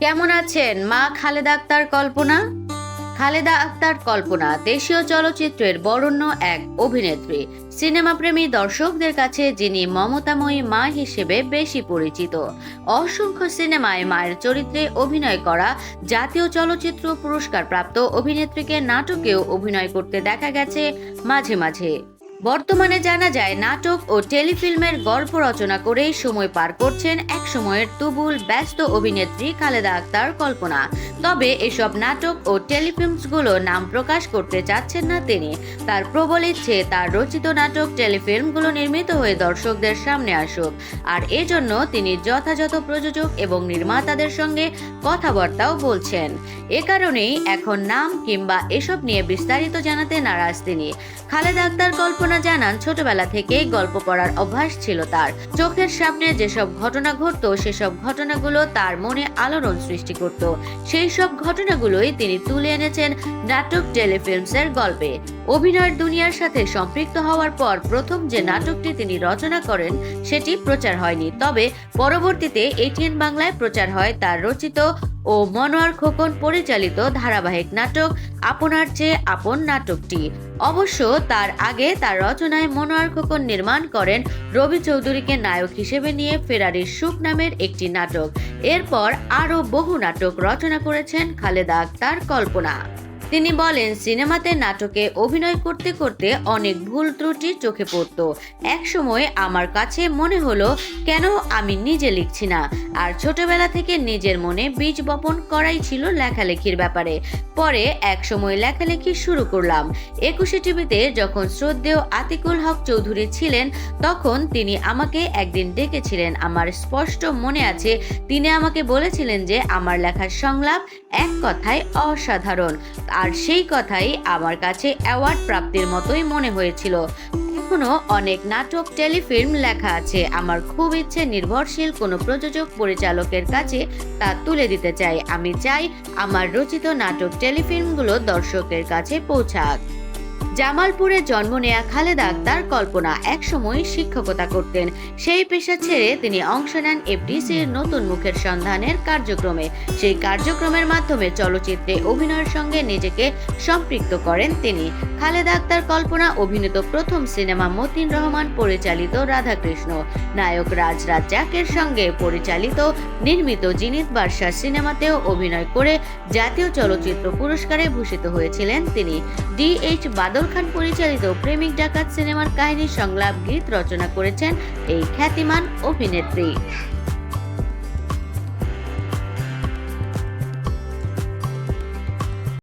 কেমন আছেন? মা খালেদা আক্তার কল্পনা? খালেদা আক্তার কল্পনা, দেশীয় চলচ্চিত্রের বরণ্য এক অভিনেত্রী। সিনেমাপ্রেমী দর্শকদের কাছে যিনি মমতাময়ী মা হিসেবে বেশি পরিচিত। অসংখ্য সিনেমায় মায়ের চরিত্রে অভিনয় করা জাতীয় চলচ্চিত্র পুরস্কার প্রাপ্ত অভিনেত্রীকে নাটকেও অভিনয় করতে দেখা গেছে মাঝে মাঝে। বর্তমানে জানা যায়, নাটক ও টেলিফিল্মের গল্প রচনা করেই সময় পার করছেন এক সময়ের তুবুল, ব্যস্ত অভিনেত্রী খালেদা আক্তার কল্পনা। তবে এসব নাটক ও টেলিফিল্মসগুলো নাম প্রকাশ করতে চাচ্ছেন না তিনি। তার প্রবল ইচ্ছে, তার রচিত নাটক, টেলিফিল্মগুলো নির্মিত হয়ে দর্শকদের সামনে আসুক। আর এজন্য তিনি যথাযথ প্রযোজক এবং নির্মাতাদের সঙ্গে কথাবার্তাও বলছেন। এ কারণেই এখন নাম কিংবা এসব নিয়ে বিস্তারিত জানাতে নারাজ তিনি। খালেদা আক্তার কল্পনা জানান ছোটবেলা থেকেই গল্প পড়ার অভ্যাস ছিল তার। চোখের সামনে যেসব ঘটনা ঘটতো, সেসব ঘটনাগুলো তার মনে আলোড়ন সৃষ্টি করত। সেই সব ঘটনাগুলোই তিনি তুলে এনেছেন নাটক টেলিফিল্মসের গল্পে। অভিনয়ের দুনিয়ার সাথে সম্পৃক্ত হওয়ার পর প্রথম যে নাটকটি তিনি রচনা করেন, সেটি প্রচার হয়নি। তবে পরবর্তীতে এটিএন বাংলায় প্রচার হয় তার রচিত ও মনোয়ার খোকন পরিচালিত ধারাবাহিক নাটক আপনার চেয়ে আপন নাটকটি। অবশ্য তার আগে তার রচনায় মনোয়ার খোকন নির্মাণ করেন রবি চৌধুরীকে নায়ক হিসেবে নিয়ে ফেরারির সুখ নামের একটি নাটক। এরপর আরও বহু নাটক রচনা করেছেন খালেদা আক্তার কল্পনা। তিনি বলেন, সিনেমাতে নাটকে অভিনয় করতে করতে অনেক ভুল ত্রুটি চোখে পড়ত। এক সময় আমার কাছে মনে হলো, কেন আমি নিজে লিখছি না? আর ছোটবেলা থেকে নিজের মনে বীজ বপন করাই ছিল লেখালেখির ব্যাপারে। পরে এক সময় লেখালেখি শুরু করলাম। একুশে টিভিতে যখন শ্রদ্ধেয় আতিকুল হক চৌধুরী ছিলেন, তখন তিনি আমাকে একদিন ডেকেছিলেন। আমার স্পষ্ট মনে আছে, তিনি আমাকে বলেছিলেন যে আমার লেখার সংলাপ এক কথায় অসাধারণ। আর সেই কথাই আমার কাছে অ্যাওয়ার্ড প্রাপ্তির মতোই মনে হয়েছিল। এখনও অনেক নাটক টেলিফিল্ম লেখা আছে। আমার খুব ইচ্ছে নির্ভরশীল কোনো প্রযোজক পরিচালকের কাছে তা তুলে দিতে চাই। আমি চাই আমার রচিত নাটক টেলিফিল্মগুলো দর্শকের কাছে পৌঁছাক। জামালপুরে জন্ম নেয়া খালেদা আক্তার কল্পনা একসময় শিক্ষকতা করতেন। সেই পেশা ছেড়ে তিনি অংশ নেন এফডিসির নতুন মুখের সন্ধানের কার্যক্রমে। সেই কার্যক্রমের মাধ্যমে চলচ্চিত্রে অভিনয়ের সঙ্গে নিজেকে সম্পৃক্ত করেন তিনি। খালেদা আক্তার কল্পনা অভিনীত প্রথম সিনেমা মতিন রহমান, পরিচালিত রাধাকৃষ্ণ। নায়ক রাজ রাজ্জাকের সঙ্গে পরিচালিত নির্মিত জিনিত বাদশা সিনেমাতেও অভিনয় করে জাতীয় চলচ্চিত্র পুরস্কারে ভূষিত হয়েছিলেন তিনি। ডি এইচ বাদল খান পরিচালিত প্রেমিক ডাকাত সিনেমার কাহিনী সংলাপ গীত রচনা করেছেন এই খ্যাতিমান অভিনেত্রী।